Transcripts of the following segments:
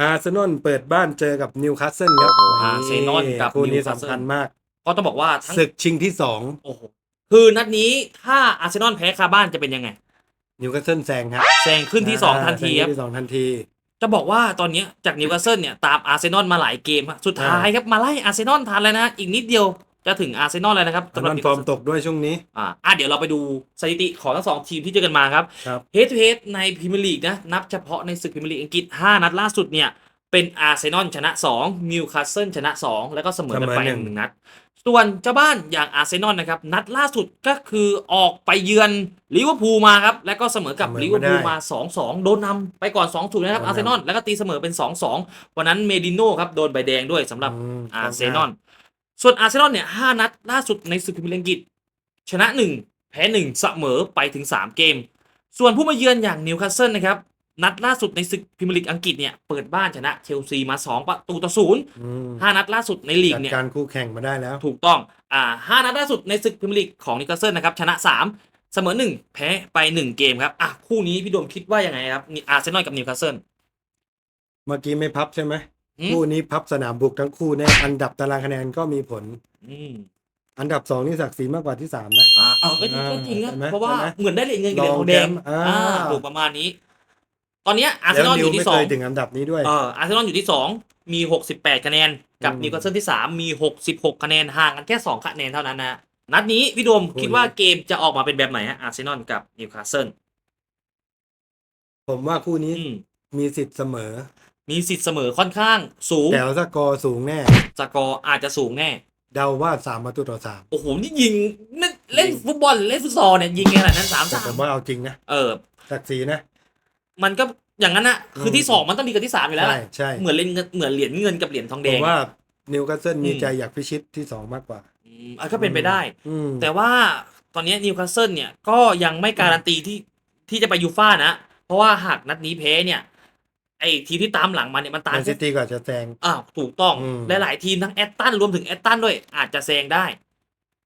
อาร์เซนอลเปิดบ้านเจอกับนิวคาสเซิลครับโอ้โหอาร์เซนอลกับคู่นี้นิวคาสเซิลสำคัญมากก็ต้องบอกว่าทั้งศึกชิงที่สองโอ้โหคือนัดนี้ถ้าอาร์เซนอลแพ้คาบ้านจะเป็นยังไงนิวคาสเซิลแซงครับแซงขึ้นที่สองทันทีครับแซงขึ้ที่สองทันที จะบอกว่าตอนเนี้ยจากนิวคาสเซิลเนี่ย ตามอาร์เซนอลมาหลายเกมอะสุดท้ายครับ มาไล่อาร์เซนอลทันแล้วนะ อีกนิดเดียว จะถึงอาร์เซนอลเลยนะครับตอนสำหรับนั้นนิวฟอคาร์สมเซิลตกด้วยช่วงนี้อ่าอะเดี๋ยวเราไปดูสถิติของทั้งสองทีมที่เจอกันมาครับครับเฮดทูเฮดในพรีเมียร์ลีกนะนับเฉพาะในศึกพรีเมียร์ลีกอังกฤษ 5 นัดล่าสุดเนี่ยเป็นอาร์เซนอลชนะ 2 นิวคาสเซิลชนะ 2 แล้วก็เสมอกันไปเสมอหนึ่งหนึ่งนัด ส่วนเจ้าบ้านอย่างอาร์เซนอลนะครับ นัดล่าสุดก็คือออกไปเยือนลิเวอร์พูลมาครับ แล้วก็เสมอกับลิเวอร์พูลมา 2-2 โดนนำไปก่อน2-0นะครับอาร์เซนอลแล้วก็ตีเสมอเป็น 2-2 วันนั้นเมดิโน่ครับโดนใบแดงด้วยสำหรับมอาร์เซนอล ส่วนอาร์เซนอลเนี่ยห้านัดล่าสุดในศึกพรีเมียร์ลีกอังกฤษชนะ 1 แพ้ 1 เสมอไปถึง 3 เกม ส่วนผู้มาเยือนอย่างนิวคาสเซิลนะครับ นัดล่าสุดในศึกพรีเมียร์ลีกอังกฤษเนี่ยเปิดบ้านชนะเชลซีมา 2 ประตูต่อศูนย์อืมห้านัดล่าสุดในลีกจัดเนี่ยการคู่แข่งมาได้แล้ว ถูกต้องอ่าห้านัดล่าสุดในศึกพรีเมียร์ลีกของนิวคาสเซิลนะครับชนะ 3 เสมอ 1 แพ้ไป 1 เกมครับอะคู่นี้พี่โดมคิดว่ายังไงครับอาร์เซนอลกับนิวคาสเซิลเมื่อกี้ไม่พับใช่ไหมอืม คู่นี้พับสนามบุกทั้งคู่ในอันดับตารางคะแนนก็มีผล อืมอันดับสองนี่ศักดิ์ศรีมากกว่าที่สามนะ อ่าเอาก็จริงก็จริงนะเห็นไหมเพราะว่าเห็นไหมเหมือนได้เหรียญเงินกับเหรียญทองแดงรองแชมป์อ่า อ่าถูกประมาณนี้ ตอนเนี้ยอาร์เซแล้วนอลอนิวยู่ไม่ที่สเคองยถึงอันดับนี้ด้วย เอออาร์เซนอลอยู่ที่สองมีหกสิบแปดคะแนน กับอืมนิวคาสเซิลที่สามมีหกสิบหกคะแนนห่างกันแค่สองคะแนนเท่านั้นนะ นัดนี้พี่โดมโอ้ยคิดว่าเกมจะออกมาเป็นแบบไหนฮะอาร์เซนอลกับนิวคาสเซิลผมว่าคู่นี้อืมมีสิทธิ์เสมอ มีสิทธิ์เสมอค่อนข้างสูงแต่สกอร์สูงแน่ สกอร์อาจจะสูงแน่ เดาว่าสามประตูต่อสามโอ้โหนี่ยิงนั่นเล่นฟุตบอลเล่นฟุตซอลเนี่ยยิงขนาดนั้นสามแต่สาผมมว่าเอาจริงนะเออ ศักดิ์ศรีนะ มันก็อย่างนั้นนะคือที่อืมสองมันต้องดีกว่าที่สามอยู่แล้วใช่ล่ะใช่เหมือนเล่นเงินเหมือนเหรียญเงินกับเหรียญทองแดผงมว่านิวคาสเซิลมีอืม ใจอยากพิชิตที่สองมากกว่า อืมอะก็เป็นไปได้ อืมแต่ว่าตอนนี้นิวคาสเซิลเนี่ยก็ยังไม่การันตีที่ที่จะไปยูฟ่านะ เพราะว่าหากนัดนี้แพ้เนี่ย ไอ้ทีมที่ตามหลังมาเนี่ยมันแมตามนซิตี้ก็อาจจะแซงอ้าวถูกต้องอืมหลายๆทีมทั้งแอตตันรวมถึงแอตตันด้วย อาจจะแซงได้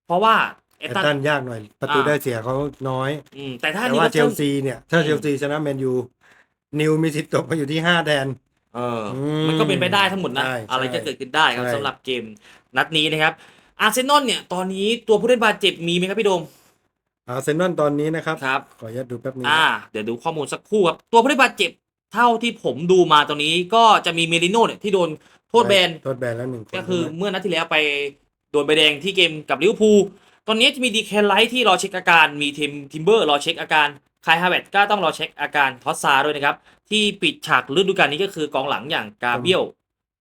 เพราะว่าแอแอตตตันตันยากหน่อย ประตูอ่าได้เสียเขาน้อยอืมแต่ถ้าแต่นิวว่าคาสเชเซิลลซีเนี่ย ถ้าอืมเชลซีชนะแมนยูนิวมีสิทธิ์ตกมาอยู่ที่ห้าแทนเอออมมันก็เป็นไปได้ทั้งหมดนะใช่อะไรใช่จะเกิดขึ้นได้ครับใช่สำหรับเกมนัดนี้นะครับ อาร์เซนอลเนี่ย ตอนนี้ตัวผู้เล่นบาดเจ็บมีไหมครับพี่โดม อาร์เซนอลตอนนี้นะครับครับขออนุญาตดูแป๊บนึงอ่า เดี๋ยวดูข้อมูลสักครู่ครับ ตัวผู้เล่นบาดเจ็บ เท่าที่ผมดูมาตรงนี้ก็จะมีเมลิโน่เนี่ยที่โดนโทษแบนโทษแบนแล้วหนึ่งคนก็คือใช่ไหมเมื่อนัดที่แล้วไปโดนใบแดงที่เกมกับลิเวอร์พูลตอนนี้จะมีดีแคนไลท์ที่รอเช็คอาการมีทีมทิมเบอร์รอเช็คอาการคายฮาเวตก็ต้องรอเช็คอาการทอสซาด้วยนะครับ ที่ปิดฉากฤดูกาลนี้ก็คือกองหลังอย่างกาเบียล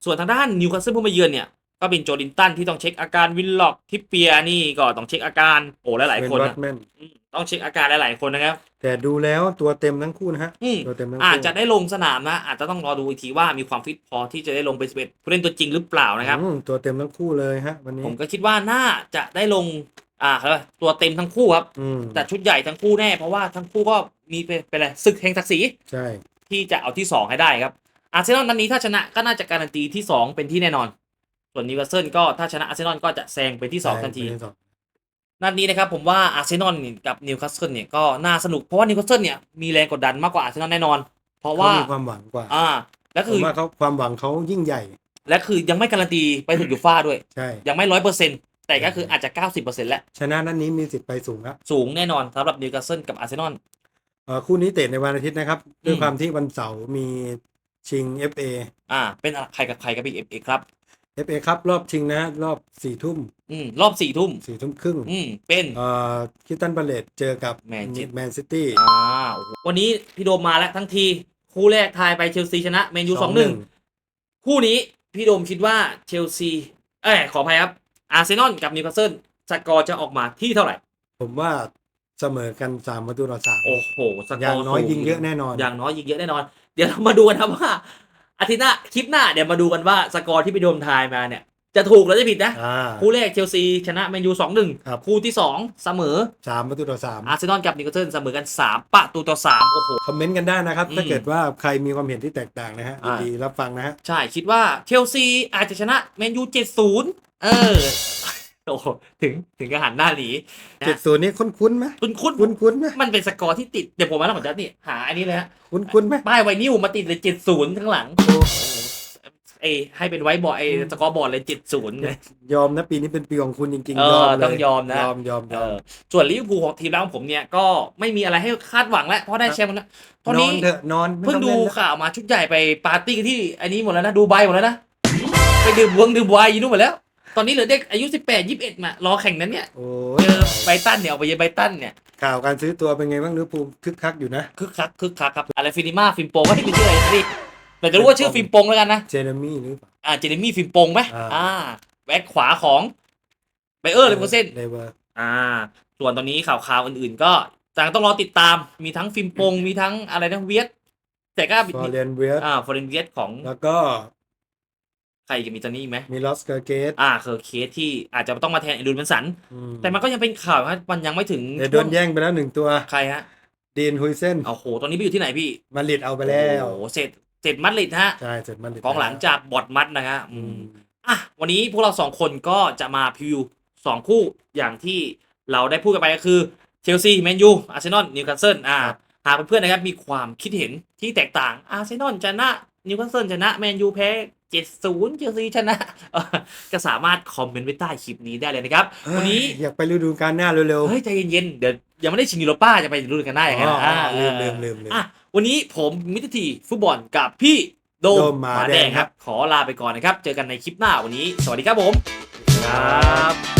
ส่วนทางด้านนิวคาสเซิลผู้มาเยือนเนี่ยก็เป็นโจลินตันที่ต้องเช็คอาการวินล็อกทิปเปียนี่ก็ต้องเช็คอาการโอ้หลายเป็ๆนคนวันะดแมนอืม ต้องเช็คอาการหลายๆคนนะครับ แต่ดูแล้วตัวเต็มทั้งคู่นะฮะอืมตัวเต็มทั้งอาจคู่จะได้ลงสนามนะ อาจจะต้องรอดูอีกทีว่ามีความฟิตพอที่จะได้ลงเป็นสเปผู้เล่นตัวจริงหรือเปล่านะครับอืมตัวเต็มทั้งคู่เลยฮะวันนี้ผมก็คิดว่าน่าจะได้ลงอ่าเขาเรียกว่าตัวเต็มทั้งคู่ครับอืมแต่ชุดใหญ่ทั้งคู่แน่เพราะว่าทั้งคู่ก็มีเป็นเป็นอะไรศึกแห่งศักดิ์ศรีใช่ที่จะเอาที่2ให้ได้ครับอาร์เซนอลนัดนี้ถ้าชนะก็น่าจะการันตีที่2เป็นที่แน่นอน ส่วนนิวคาสเซิลก็ถ้าชนะอาร์เซนอลก็จะแซงเป็นที่2ทันทีใช่เป็นที่สอง นัดนี้นะครับผมว่าอาร์เซนอลกับนิวคาสเซิลเนี่ยก็น่าสนุกเพราะว่านิวคาสเซิลเนี่ยมีแรงกดดันมากกว่าอาร์เซนอลแน่นอน เพราะว่าเขามีความหวังกว่า อ่า และผคือมว่าเขาความหวังเขายิ่งใหญ่ และคือยังไม่การันตีไปถึงยูฟ่าด้วยใช่ยังไม่ร้อยเปอร์เซ็นต์แต่ก็คืออาจจะ 90%แล้ว ชนะนัดนี้มีสิทธิ์ไปสูงครับสูงแน่นอนสำหรับนิวคาสเซิลกับอาร์เซนอลเอ่อคู่นี้เตะในวันอาทิตย์นะครับด้วยอืมความที่วันเสาร์มีชิง FA อ่าเป็นใครกับใครกับพี่ เอฟเอครับ FA ครับรอบชิงนะ รอบสี่ทุ่มอืมรอบสี่ทุ่มสี่ทุ่มครึ่งอืมเป็น เอ่อคิตตันบาเลตเจอกับแมนซิตี้ แมนซิตี้อ่าโอ้โหวันนี้พี่โดมมาแล้วทั้งที คู่แรกทายไปเชลซีชนะแมนยูสองหนึ่งคู่นี้พี่โดมคิดว่าเชลซี เอ้ยขออภัยครับ อาร์เซนอลกับนิวคาสเซิลสกอร์จะออกมาที่เท่าไหร่ ผมว่าเสมอกันสามประตูต่อสามโอ้โหสกอร์อย่างน้อยสูยิงเยอะแน่นอน อย่างน้อยยิงเยอะแน่นอน เดี๋ยวเรามาดูกันครับว่า อาทิตย์หน้าคลิปหน้าเดี๋ยวมาดูกันว่าสกอร์ที่พี่โดมทายมาเนี่ย จะถูกหรือจะผิดนะอ่า คู่แรกเชลซีชนะแมนยูสองหนึ่งครับ คู่ที่สองเสมอสามประตูต่อสามอาร์เซนอลกับนิวคาสเซิลเสมอกันสามประตูต่อสามโอ้โห คอมเมนต์กันได้นะครับ อืมถ้าเกิดว่าใครมีความเห็นที่แตกต่างนะฮะยินอ่าดีรับฟังนะฮะ ใช่ คิดว่าเชลซีอาจจะชนะแมนยูเจ็ดศูนย์เออ โอ้โหถึงถึงกระหันหน้าหนีเจ็ดศูนย์นี่คุ้นๆไหมคุณคุณคุ้นๆไหมมันเป็นสกอร์ที่ติด เดี๋ยวผมมาแล้วผมจะนี่หาอันนี้เลยฮะคุ้นๆไหม ป้ายไวนิวมาติดเลยเจ็ดศูนย์ข้างหลังโอ้เอยให้เป็นไว้บอร์ดไอสกอร์บอร์ดเลยเจ็ดศูนย์ ยอมนะปีนี้เป็นปีของคุณจริงเอๆยออมเลยต้องยอมนะ ยอมยอมยเออมอส่วนลิเวอร์พูลของทีมแล้วของผมเนี่ยก็ไม่มีอะไรให้คาดหวังแล้วเพราะได้แชมป์แล้วตอนนอนี้นเถอะนอนไม่เพิ่งต้องดูเล่นแล้วข่าวมาชุดใหญ่ไปปาร์ตี้กันที่อันนี้หมดแล้วนะดูไบหมดแล้วนะไปดื่มวงดื่มไวน์อยู่นู่นหมดแล้วต อนนี้เหลือเด็กอายุสิบแปดยี่สิบเอ็ดมารอแข่งนั้นเนี่ยโอ้เจอไบรตันเนี่ยเอาไปเยอไบรตันเนี่ยข่าวการซื้อตัวเป็นไงบ้างลิเวอร์พูลคึกคักอยู่นะ คึกคักคึกคักครับอะไรฟินิมาฟิมโปงก็ที่เป็นชื่ออะไรนะพี่แต่จะรู้ว่าชื่อฟิมโปงแล้วกันนะเจเรมี่หรือเปล่า อ่าเจเรมี่ฟิมโปงไหมอ่า อ่าแบ็คขวาของไบเออร์เลเวอร์เซน เลเวอร์อ่า ส่วนตอนนี้ข่าวข่าวๆอื่นๆ ก็ต่างต้องรอติดตาม มีทั้งฟิล์มปง มีทั้งอะไรนะเวียดแต่ก็ฟอร์เรนเวียสอ่าฟอร์เรนเวียดของแล้วก็ ใครจะมีตอนนี้อีกไหมมีลอสเกอร์เกตอ่าเคอร์เคสที่อาจจะต้องมาแทนเอดูนเบนสัน แต่มันก็ยังเป็นข่าวครับมันยังไม่ถึงแต่โดนแย่งไปแล้วหนึ่งตัวใครฮะดีนฮุยเซนโอ้โห ตอนนี้ไปอยู่ที่ไหนพี่มาดริดเอาไปแล้วโอ้โหเสร็จเสร็จมัดริดฮะใช่เสร็จมาดริดกองหลังจากบอดมัดนะฮะอือืมมอะวันนี้พวกเราสองคนก็จะมาพรีวิวสองคู่อย่างที่เราได้พูดกันไปก็คือเชลซีแมนยูอาร์เซนอลนิวคาสเซิลอ่าหากเพื่อนๆนะครับมีความคิดเห็นที่แตกต่างอาร์เซนอลชนะนิวคาสเซิลชนะแมนยูแพ้ เจ็ดศูนย์เชลซีชนะเอ่อก็สามารถคอมเมนต์ไว้ใต้คลิปนี้ได้เลยนะครับ วันนี้อยากไปฤดูกาลหน้าเร็วเฮ้ย ใจเย็นๆ เดี๋ยวยังไม่ได้ชิงยูโรป้าจะไปรู้กันได้ๆยังไงล่ะอ๋ออ่าลืมลืมลืมลืมอะวันนี้ผมมิตรทีฟุตบอลกับพี่โดโดมมหหมามาแดแดงงคครัรับบขอลาไปก่อนนะครับ เจอกันในคลิปหน้าวันนี้ สวัสดีครับผม ครับ